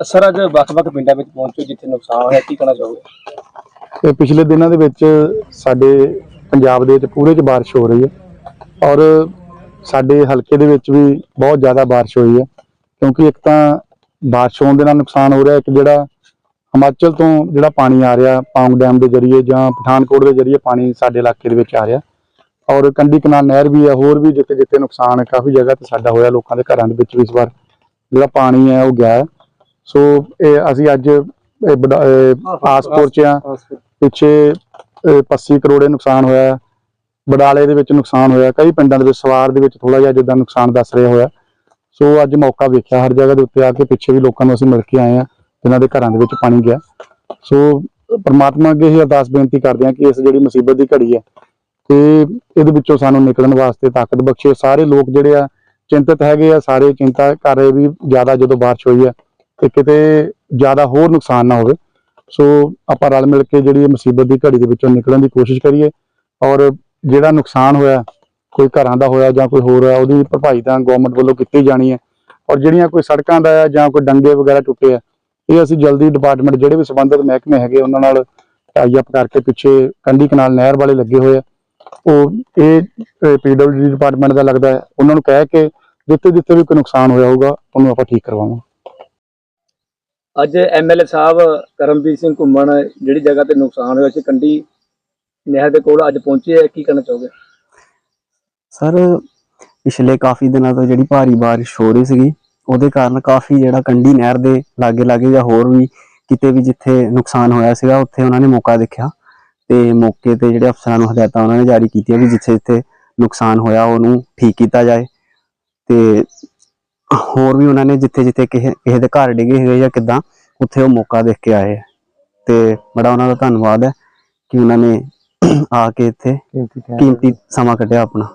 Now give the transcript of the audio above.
Sir ਅੱਜ ਵੱਖ-ਵੱਖ ਪਿੰਡਾਂ ਵਿੱਚ ਪਹੁੰਚੋ ਜਿੱਥੇ ਨੁਕਸਾਨ ਹੋਇਆ, ਕੀ ਕਹਿਣਾ ਚਾਹੋਗੇ ਤੇ ਪਿਛਲੇ ਦਿਨਾਂ ਦੇ ਵਿੱਚ ਸਾਡੇ ਪੰਜਾਬ ਦੇ ਵਿੱਚ ਪੂਰੇ 'ਚ ਬਾਰਿਸ਼ ਹੋ ਰਹੀ ਹੈ ਔਰ ਸਾਡੇ ਹਲਕੇ ਦੇ ਵਿੱਚ ਵੀ ਬਹੁਤ ਜ਼ਿਆਦਾ ਬਾਰਿਸ਼ ਹੋਈ ਹੈ ਕਿਉਂਕਿ ਇੱਕ ਤਾਂ ਬਾਰਿਸ਼ ਹੋਣ ਦੇ ਨਾਲ ਨੁਕਸਾਨ ਹੋ ਰਿਹਾ, ਇੱਕ ਜਿਹੜਾ ਹਿਮਾਚਲ ਤੋਂ ਜਿਹੜਾ ਪਾਣੀ ਆ ਰਿਹਾ, ਪਾਉਂਗ ਡੈਮ ਦੇ ਜ਼ਰੀਏ ਜਾਂ ਪਠਾਨਕੋਟ ਦੇ ਜ਼ਰੀਏ ਪਾਣੀ ਸਾਡੇ ਇਲਾਕੇ ਦੇ ਵਿੱਚ ਆ ਰਿਹਾ ਔਰ ਕੰਢੀ ਕਨਾਲ ਨਹਿਰ ਵੀ ਹੈ, ਹੋਰ ਵੀ ਜਿੱਥੇ ਜਿੱਥੇ ਨੁਕਸਾਨ ਕਾਫੀ ਜਗ੍ਹਾ ਤੇ ਸਾਡਾ ਹੋਇਆ, ਲੋਕਾਂ ਦੇ ਘਰਾਂ ਦੇ ਵਿੱਚ ਵੀ ਇਸ ਵਾਰ ਜਿਹੜਾ ਪਾਣੀ ਹੈ ਉਹ ਗਿਆ ਹੈ। ਸੋ ਇਹ ਅਸੀਂ ਅੱਜ ਇਹ ਇਹ ਆਸਪੁਰ ਚ ਆ ਪਿੱਛੇ ਅਹ, 85 ਕਰੋੜੇ ਨੁਕਸਾਨ ਹੋਇਆ। ਬਡਾਲੇ ਦੇ ਵਿੱਚ ਨੁਕਸਾਨ ਹੋਇਆ। ਕਈ ਪਿੰਡਾਂ ਦੇ ਵਿੱਚ ਸਵਾਰ ਦੇ ਵਿੱਚ ਥੋੜਾ ਜਿਹਾ ਜਿੱਦਾਂ ਨੁਕਸਾਨ ਦੱਸ ਰਿਹਾ ਹੋਇਆ। ਸੋ ਅੱਜ ਮੌਕਾ ਵੇਖਿਆ ਹਰ ਜਗ੍ਹਾ ਦੇ ਉੱਤੇ ਆ ਕੇ ਪਿੱਛੇ ਵੀ ਲੋਕਾਂ ਨੂੰ ਅਸੀਂ ਮਿਲ ਕੇ ਆਏ ਆ ਜਿਨ੍ਹਾਂ ਦੇ ਘਰਾਂ ਦੇ ਵਿੱਚ ਪਾਣੀ ਗਿਆ। ਸੋ ਪ੍ਰਮਾਤਮਾ ਅੱਗੇ ਹੀ ਅਰਦਾਸ ਬੇਨਤੀ ਕਰਦੇ ਹਾਂ ਕਿ ਇਸ ਜਿਹੜੀ ਮੁਸੀਬਤ ਦੀ ਘੜੀ ਹੈ ਤੇ ਇਹਦੇ ਵਿੱਚੋਂ ਸਾਨੂੰ ਨਿਕਲਣ ਵਾਸਤੇ ਤਾਕਤ ਬਖਸ਼ੇ। ਸਾਰੇ ਲੋਕ ਜਿਹੜੇ ਆ ਚਿੰਤਤ ਹੈਗੇ ਆ ਸਾਰੇ ਚਿੰਤਾ ਕਰ ਰਹੇ ਵੀ ਜ਼ਿਆਦਾ ਜਦੋਂ ਬਾਰਿਸ਼ ਹੋਈ ਹੈ ਤੇ ਕਿਤੇ ਜ਼ਿਆਦਾ ਹੋਰ ਨੁਕਸਾਨ ਨਾ ਹੋਵੇ। ਸੋ ਆਪਾਂ ਰਲ ਮਿਲ ਕੇ ਜਿਹੜੀ ਮੁਸੀਬਤ ਦੀ ਘੜੀ ਦੇ ਵਿੱਚੋਂ ਨਿਕਲਣ ਦੀ ਕੋਸ਼ਿਸ਼ ਕਰੀਏ ਔਰ ਜਿਹੜਾ ਨੁਕਸਾਨ ਹੋਇਆ, ਕੋਈ ਘਰਾਂ ਦਾ ਹੋਇਆ ਜਾਂ ਕੋਈ ਹੋਰ ਹੋਇਆ, ਉਹਦੀ ਭਰਪਾਈ ਤਾਂ ਗਵਰਨਮੈਂਟ ਵੱਲੋਂ ਕੀਤੀ ਜਾਣੀ ਹੈ। ਔਰ ਜਿਹੜੀਆਂ ਕੋਈ ਸੜਕਾਂ ਦਾ ਹੈ ਜਾਂ ਕੋਈ ਡੰਗੇ ਵਗੈਰਾ ਟੁੱਟੇ ਆ, ਇਹ ਅਸੀਂ ਜਲਦੀ ਡਿਪਾਰਟਮੈਂਟ ਜਿਹੜੇ ਵੀ ਸੰਬੰਧਿਤ ਮਹਿਕਮੇ ਹੈਗੇ ਉਹਨਾਂ ਨਾਲ ਟਾਈ ਅਪ ਕਰਕੇ ਪਿੱਛੇ ਕੰਢੀ ਕਨਾਲ ਨਹਿਰ ਵਾਲੇ ਲੱਗੇ ਹੋਏ ਆ। ਉਹ ਇਹ ਪੀਡਬਲਯੂ ਡਿਪਾਰਟਮੈਂਟ ਦਾ ਲੱਗਦਾ ਹੈ। ਉਹਨਾਂ ਨੂੰ ਕਹਿ ਕੇ ਜਿੱਥੇ ਜਿੱਥੇ ਵੀ ਕੋਈ ਨੁਕਸਾਨ ਹੋਇਆ ਹੋਊਗਾ, ਉਹਨੂੰ ਆਪਾਂ ਠੀਕ ਕਰਵਾਵਾਂਗੇ। ਅੱਜ ਐਮਐਲਏ ਸਾਹਿਬ ਕਰਮਜੀਤ ਸਿੰਘ ਘੁੰਮਣ, ਜਿਹੜੀ ਜਗ੍ਹਾ ਤੇ ਨੁਕਸਾਨ ਹੋਇਆ ਸੀ ਕੰਡੀ ਨਹਿਰ ਦੇ ਕੋਲ ਅੱਜ ਪਹੁੰਚੇ ਆ, ਕੀ ਕਹਿਣਾ ਚਾਹੋਗੇ? ਸਰ, ਪਿਛਲੇ ਕਾਫੀ ਦਿਨਾਂ ਤੋਂ ਜਿਹੜੀ ਭਾਰੀ ਬਾਰਿਸ਼ ਹੋ ਰਹੀ ਸੀਗੀ, ਉਹਦੇ ਕਾਰਨ ਕਾਫੀ ਜਿਹੜਾ ਕੰਢੀ ਨਹਿਰ ਦੇ ਲਾਗੇ ਲਾਗੇ ਜਾਂ ਹੋਰ ਵੀ ਕਿਤੇ ਵੀ ਜਿੱਥੇ ਨੁਕਸਾਨ ਹੋਇਆ ਸੀਗਾ, ਉੱਥੇ ਉਹਨਾਂ ਨੇ ਮੌਕਾ ਦੇਖਿਆ ਤੇ ਮੌਕੇ ਤੇ ਜਿਹੜੇ ਅਫਸਰਾਂ ਨੂੰ ਹਦਾਇਤਾਂ ਉਹਨਾਂ ਨੇ ਜਾਰੀ ਕੀਤੀਆਂ ਵੀ ਜਿੱਥੇ ਜਿੱਥੇ ਨੁਕਸਾਨ ਹੋਇਆ, ਉਹਨੂੰ ਠੀਕ ਕੀਤਾ ਜਾਏ ਤੇ ਹੋਰ ਵੀ ਉਹਨਾਂ ਨੇ ਜਿੱਥੇ ਜਿੱਥੇ ਕਿਸੇ ਕਿਸੇ ਦੇ ਘਰ ਡਿੱਗੇ ਹੋਏ ਜਾਂ ਕਿਦਾਂ ਉੱਥੇ ਉਹ ਮੌਕਾ ਦੇਖ ਕੇ ਆਏ ਤੇ ਬੜਾ ਉਹਨਾਂ ਦਾ ਧੰਨਵਾਦ ਹੈ ਕਿ ਉਹਨਾਂ ਨੇ ਆ ਕੇ ਇੱਥੇ ਕੀਮਤੀ ਸਮਾਂ ਕੱਢਿਆ ਆਪਣਾ।